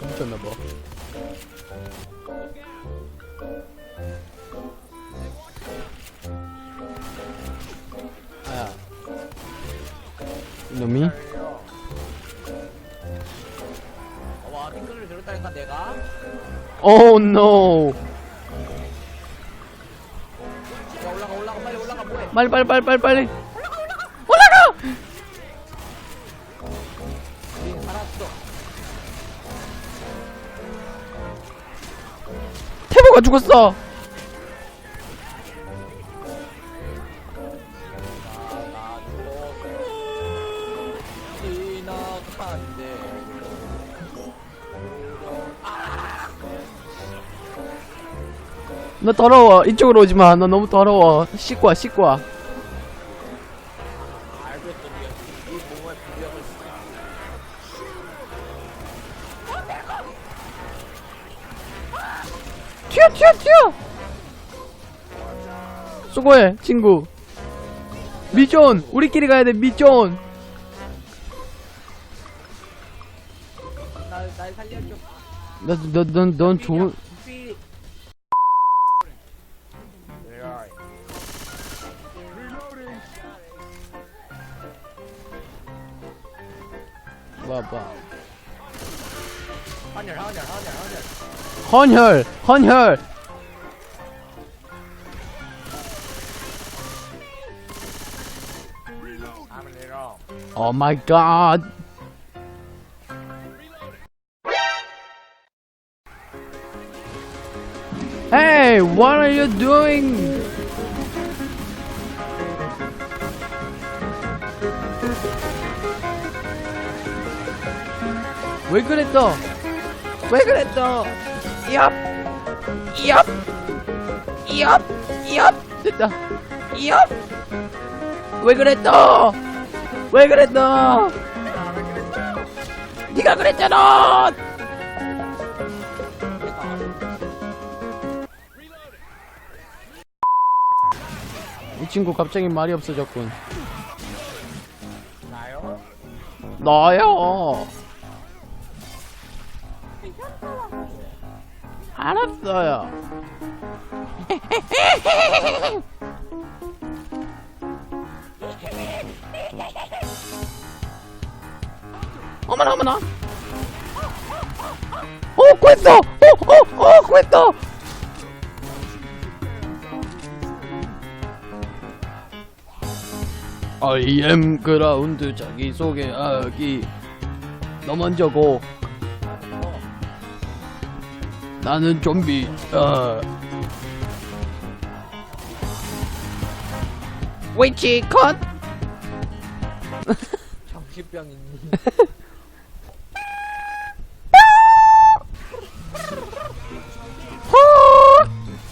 훔쳤나봐 아야 놈이? 와 핑크를 들었다니까 내가 오 노. 야 올라가 빨리 빨리 빨리 빨리 빨리. 태보가 죽었어. 너 더러워. 이쪽으로 오지마. 너 너무 더러워. 씻고 와 씻고 와 튀어 튀어 튀어! 수고해 친구. 미존 우리끼리 가야 돼 미존 날, 날 살려줘. 너너넌넌 좋은 삐 봐봐. 한열 한열 한열 한열 헌혈 헌혈 아무래로 오 마이 갓 Hey, what are you doing? 왜 그랬어? 왜 그랬어? 얍! 얍! 얍! 얍! 됐다. 얍! 왜 그랬어? 왜 그랬어? 네가 그랬잖아. 이 친구 갑자기 말이 없어졌군. 나요? 나요. 알았어요. 어머나 어머나. 어 구했어. 어 어 어 구했어. I am 그라운드 자기소개하기 너 먼저 고 나는 좀비. 어. 위치 컷! 정신병 있니?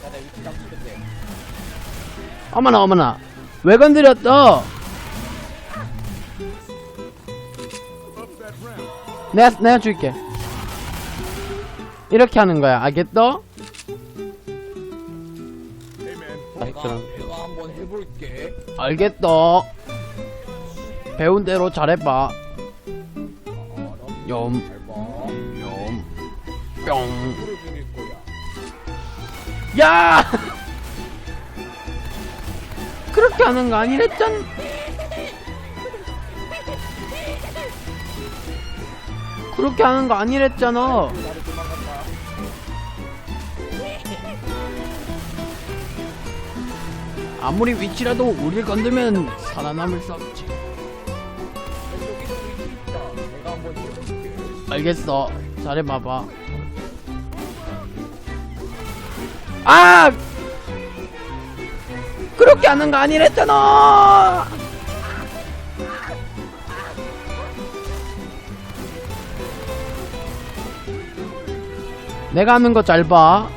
야나 위치 잡히는데 어머나 어머나. 왜 건드렸어? 내가 내가 줄게 이렇게 하는 거야 알겠어? 내가 그럼. 내가 한번 해볼게 알겠어 배운 대로 잘해봐 염, 잘봐 염, 뿅. 불을 죽일 거야 야! 그렇게 하는 거 아니랬잖? 그렇게 하는 거 아니랬잖아. 아무리 위치라도 우리를 건들면 살아남을 수 없지. 알겠어. 잘해봐봐. 아! 그렇게 하는 거 아니랬잖아! 내가 하는 거 잘 봐.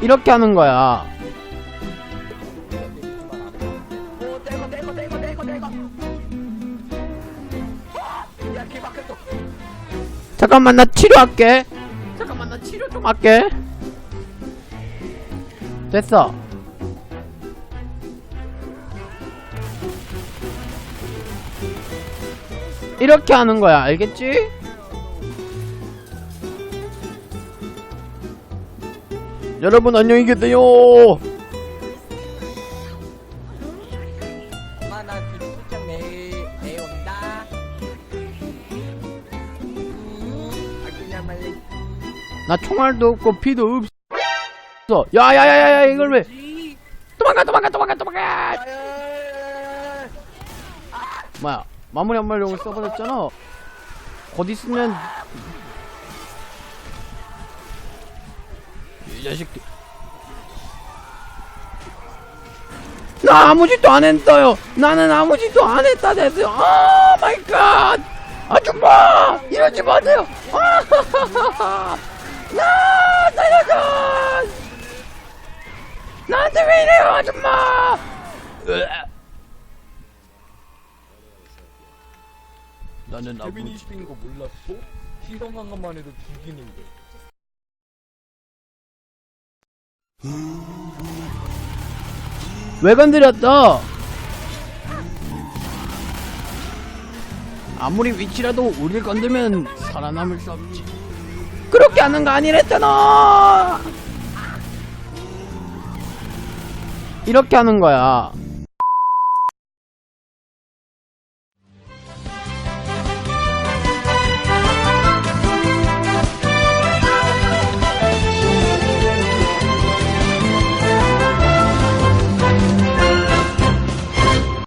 이렇게 하는 거야. 잠깐만 나 치료할게. 잠깐만 나 치료 좀 할게. 됐어. 이렇게 하는 거야 알겠지? 여러분 안녕히 계세요. 아나 나 총알도 없고 피도 없어. 야야야야야 이걸 왜? 도망가 도망가 도망가 도망가. 뭐야 마무리 한 말용을 써버렸잖아. 곧 있으면 이 자식들. 나 아무 짓도 안 했어요. 나는 아무 짓도 안 했다 됐어요. 아 마이 갓. 아줌마 이러지 마세요. 아, 나 살려줘. 나한테 왜 이래요 아줌마. 나는 아무 페미니스트인 거 몰랐어? 시선한 것만 해도 죽이는데. 왜 건드렸어? 아무리 위치라도 우리를 건들면 살아남을 수 없지. 그렇게 하는 거 아니랬잖아. 이렇게 하는 거야.